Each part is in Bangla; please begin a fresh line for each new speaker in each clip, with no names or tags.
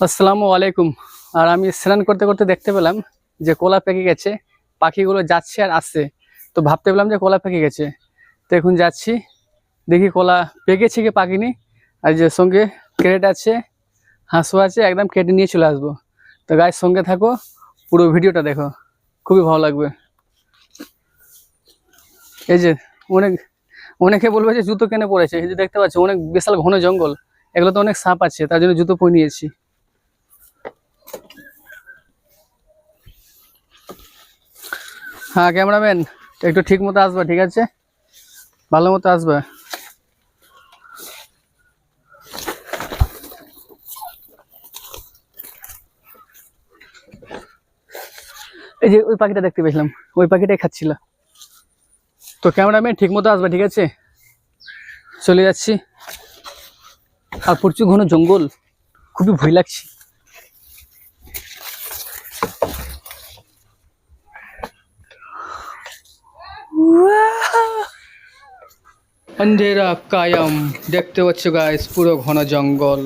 আসসালামু আলাইকুম। আর আমি স্নান করতে করতে দেখতে পেলাম যে কলা পেকে গেছে, পাখিগুলো যাচ্ছে আর আসছে। তো ভাবতে পেলাম যে কলা পেকে গেছে। তো এখন যাচ্ছি, দেখি কলা পেকেছে কি পাকিনি। আর যে সঙ্গে ক্রেট আছে, হাঁসও আছে, একদম কেটে নিয়ে চলে আসব। তো গায়ের সঙ্গে থাকো, পুরো ভিডিওটা দেখো। খুবই ভালো লাগবে। এই যে অনেক, অনেকে বলবে যে জুতো কেনে পড়েছে। এই যে দেখতে পাচ্ছি, অনেক বিশাল ঘন জঙ্গল। এগুলো তো অনেক সাপ আছে, তার জন্য জুতো পরে নিয়েছি। হ্যাঁ ক্যামেরাম্যান, একটু ঠিক মতো আসবে, ঠিক আছে? ভালো মতো আসবে। এই যে ওই পাখিটা দেখতে পেয়েছিলাম, ওই পাখিটাই খাচ্ছিল। তো ক্যামেরাম্যান, ঠিক মতো আসবে, ঠিক আছে? চলে যাচ্ছি। আর প্রচুর ঘন জঙ্গল, খুবই ভয় লাগছে। অন্ধেরা কায়াম, দেখতে পাচ্ছ গাইস পুরো ঘন জঙ্গল।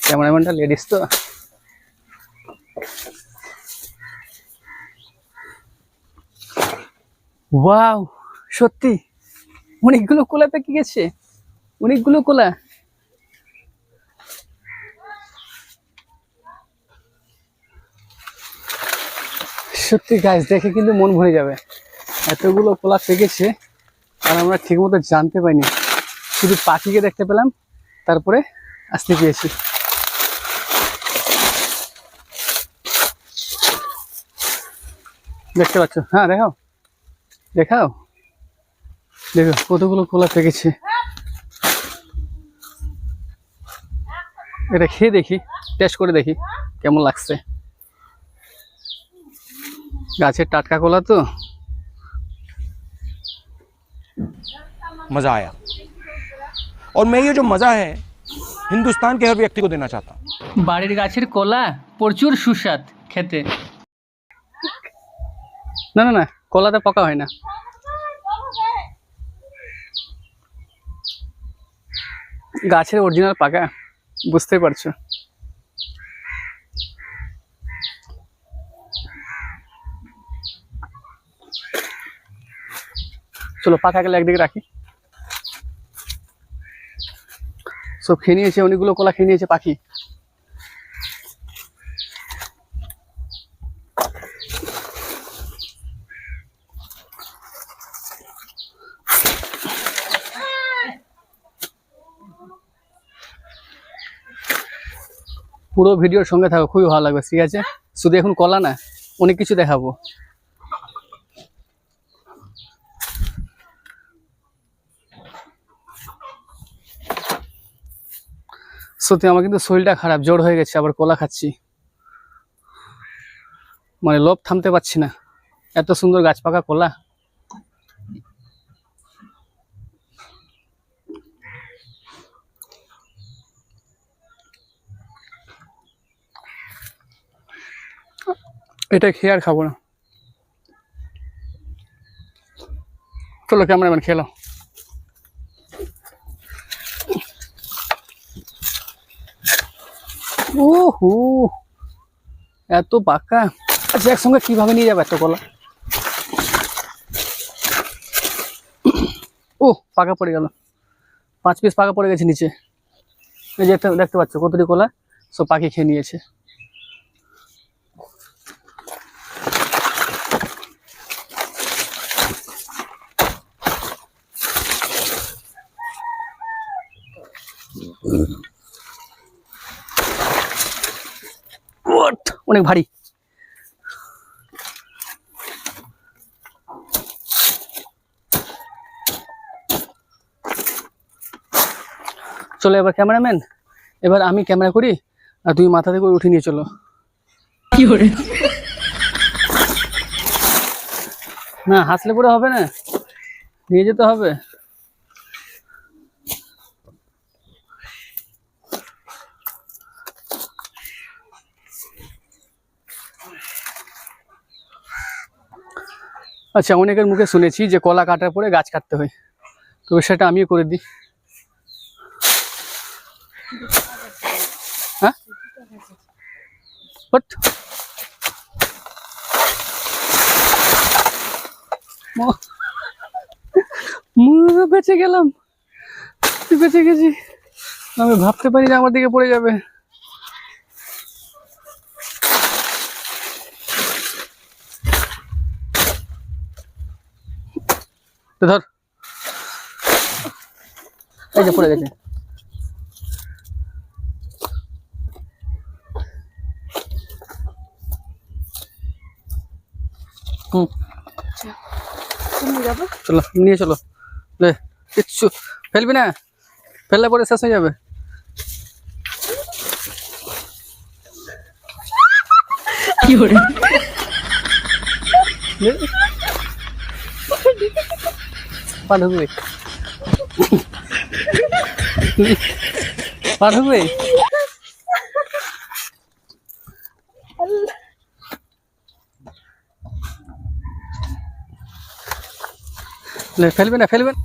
ক্যামেরাম্যানটা লেডিস তো? ওয়াও সত্যি। অনেকগুলো কোলা পেকে গেছে। অনেকগুলো কোলা। সত্যি গাছ দেখে কিন্তু মন ভরে যাবে। এতগুলো কোলা পেকেছে, আর আমরা ঠিকমতো জানতে পাইনি শুধু পাখিকে দেখতে পেলাম, তারপরে আসতে পেয়েছি দেখতে পাচ্ছ? হ্যাঁ দেখাও। দেখাও? দেখো, কতগুলো কোলা পেকেছে। এটা খেয়ে দেখি টেস্ট করে দেখি, কেমন লাগছে। গাছের টাটকা কলা তো
मज़ा आया और मैं ये जो मज़ा है हिंदुस्तान के हर व्यक्ति को देना चाहता हूँ
বাড়ির গাছের কলা প্রচুর সুস্বাদ খেতে না না না কলাতে পকা হয় না গাছের অরিজিনাল পাকা বুঝতে পারছো চলো, পাখা গেলে একদিকে রাখি। সব খেয়ে নিয়েছে, অনেকগুলো কলা খেয়ে নিয়েছে পাখি। পুরো ভিডিওর সঙ্গে থাকো, খুবই ভালো লাগবে, ঠিক আছে? শুধু এখন কলা না, অনেক কিছু দেখাবো। সত্যি আমার কিন্তু শরীরটা খারাপ, জ্বর হয়ে গেছে, আবার কলা খাচ্ছি। মানে লোভ থামতে পারছি না। এত সুন্দর গাছ পাকা কলা। এটা খেয়ে আর খাব না। চলো ক্যামেরাম্যান খেলো ওহো, এত পাকা। আচ্ছা একসঙ্গে কীভাবে নিয়ে যাবে এত কলা? ও, পাকা পড়ে গেল। পাঁচ পিস পাকা পড়ে গেছে নিচে। এই যে দেখতে পাচ্ছ কতটি কলা? সব পাখি খেয়ে নিয়েছে। অনেক ভারী। চলো এবার ক্যামেরাম্যান এবার আমি ক্যামেরা করি আর তুমি মাথা থেকে উঠে নিয়ে চলো। কি করে? না হাসলে পরে হবে না। নিয়ে যেতে হবে। আচ্ছা অনেকের মুখে শুনেছি যে কলা কাটার পরে গাছ কাটতে হয়। তো সেটা আমিও করে দিই। হ্যাঁ? বেঁচে গেলাম। বেঁচে গেছি আমি ভাবতে পারি যে আমার দিকে পড়ে যাবে। ধর। এই যে পড়ে গেছে। হুম। চলো নিয়ে চলো। লে কিচ্ছু। ফেলবি না? ফেললে পরে শেষ হয়ে যাবে।
কি hore
লে। পা ঢুকবে পা ঢুকবে লে, ফেলবে না ফেলবে না।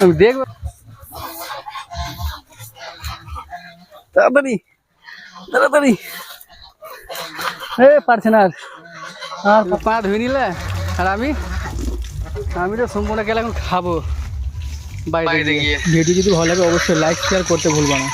আমি দেখব তাড়াতাড়ি তাড়াতাড়ি এ পারছে না আর আর পা ধুয়ে নিলে আর আমি আমি তো সম্পূর্ণ গেলে এখন খাব বাইরে গিয়ে। ভিডিও যদি ভালো লাগে অবশ্যই লাইক শেয়ার করতে ভুলবো না।